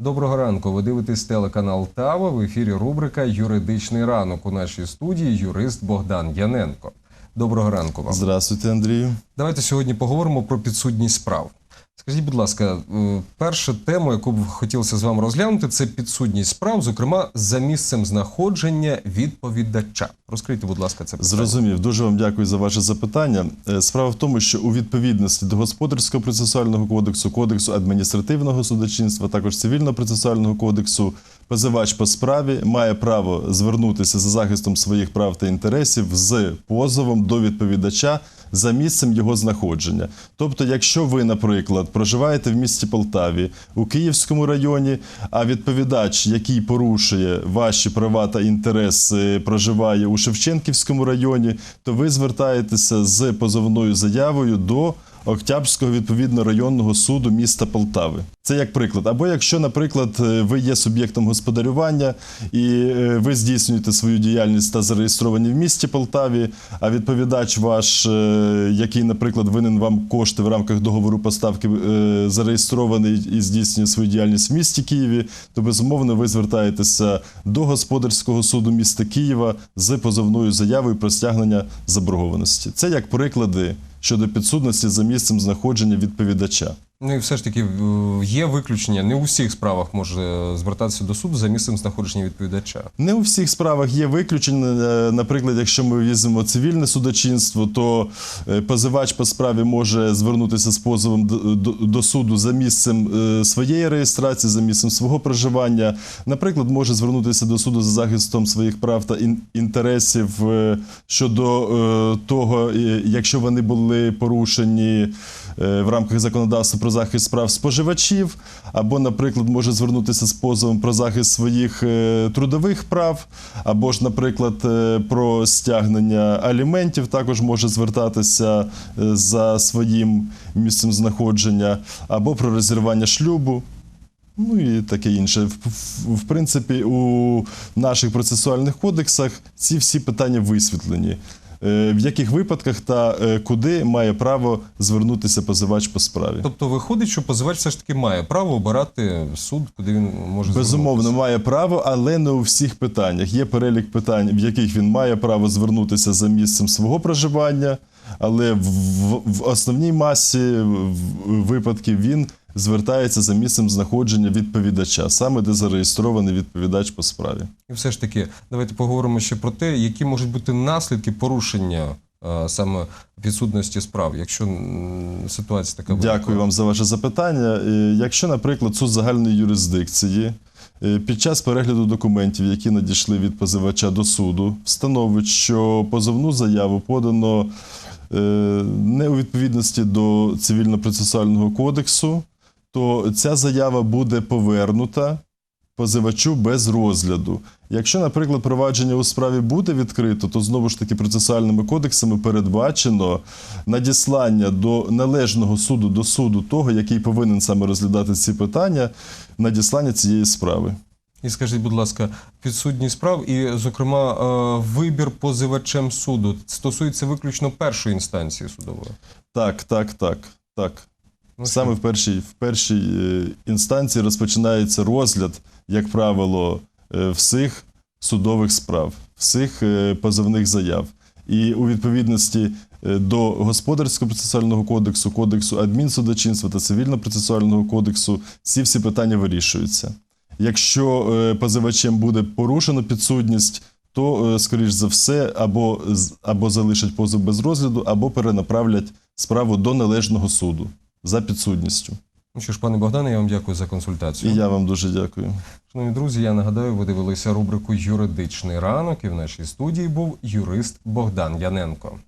Доброго ранку. Ви дивитесь телеканал Тава. В ефірі рубрика Юридичний ранок. У нашій студії юрист Богдан Яненко. Доброго ранку вам. Здравствуйте, Андрію. Давайте сьогодні поговоримо про підсудність справ. Скажіть, будь ласка, е, перша тема, яку б хотілося з вами розглянути, це підсудність справ, зокрема за місцем знаходження відповідача. Розкрийте, будь ласка, це питання. Зрозумів. Дуже вам дякую за ваше запитання. Е, Справа в тому, що у відповідності до господарського процесуального кодексу, кодексу адміністративного судочинства, також цивільно процесуального кодексу, позивач по справі має право звернутися за захистом своїх прав та інтересів з позовом до відповідача за місцем його знаходження. Тобто, якщо ви, наприклад, проживаєте в місті Полтаві у Київському районі, а відповідач, який порушує ваші права та інтереси, проживає у Шевченківському районі, то ви звертаєтеся з позовною заявою до Октябрського відповідно районного суду міста Полтави. Це як приклад. Або якщо, наприклад, е, ви є суб'єктом господарювання і е, ви здійснюєте свою діяльність та зареєстровані в місті Полтаві, а відповідач ваш, е, який, наприклад, винен вам кошти в рамках договору поставки, зареєстрований і здійснює свою діяльність в місті Києві, то безумовно ви звертаєтеся до господарського суду міста Києва з позовною заявою про стягнення заборгованості. Це як приклади щодо підсудності за місцем знаходження відповідача. Ну і все ж таки є виключення. Не у всіх справах може звертатися до суду за місцем знаходження відповідача. Не у всіх справах є виключення. Е, Наприклад, якщо ми візьмемо цивільне судочинство, то е, позивач по справі може звернутися з позовом до, суду за місцем е, своєї реєстрації, за місцем свого проживання. Наприклад, може звернутися до суду за захистом своїх прав та інтересів щодо того, якщо вони були порушені в рамках законодавства про захист прав споживачів, або, наприклад, може звернутися з позовом про захист своїх е, трудових прав, або ж, наприклад, е, про стягнення аліментів, також може звертатися е, за своїм місцем знаходження, або про розірвання шлюбу. Ну і таке інше. В, в, в принципі, у наших процесуальних кодексах ці всі питання висвітлені. Е, В яких випадках та е, куди має право звернутися позивач по справі? Тобто виходить, що позивач все ж таки має право обирати суд, куди він може Безумовно, звернутися. має право, але не у всіх питаннях. Є перелік питань, в яких він має право звернутися за місцем свого проживання, але в, в, в основній масі випадків він звертається за місцем знаходження відповідача, саме де зареєстрований відповідач по справі. І все ж таки, давайте поговоримо ще про те, які можуть бути наслідки порушення е, саме відсутності справ, якщо ситуація така виникла. Дякую вам за ваше запитання. Якщо, наприклад, суд загальної юрисдикції е, під час перегляду документів, які надійшли від позивача до суду, встановить, що позовну заяву подано е, не у відповідності до цивільно-процесуального кодексу, то ця заява буде повернута позивачу без розгляду. Якщо, наприклад, провадження у справі буде відкрито, то знову ж таки процесуальними кодексами передбачено надіслання до належного суду до суду того, який повинен саме розглядати ці питання, надіслання цієї справи. І скажіть, будь ласка, підсудність справ і, зокрема, е, вибір позивачем суду стосується виключно першої інстанції судової. Так, так, так, так. Ну, Саме в першій, в першій е, інстанції розпочинається розгляд, як правило, е, всіх судових справ, всіх е, позовних заяв. І у відповідності до Господарського процесуального кодексу, кодексу адмінсудочинства та цивільно-процесуального кодексу ці всі питання вирішуються. Якщо позивачем буде порушено підсудність, то, скоріш за все, або, або залишать позов без розгляду, або перенаправлять справу до належного суду за підсудністю. Ну що ж, пане Богдане, я вам дякую за І консультацію. я вам дуже дякую. Шановні друзі, я нагадаю, ви дивилися рубрику Юридичний ранок, і в нашій студії був юрист Богдан Яненко.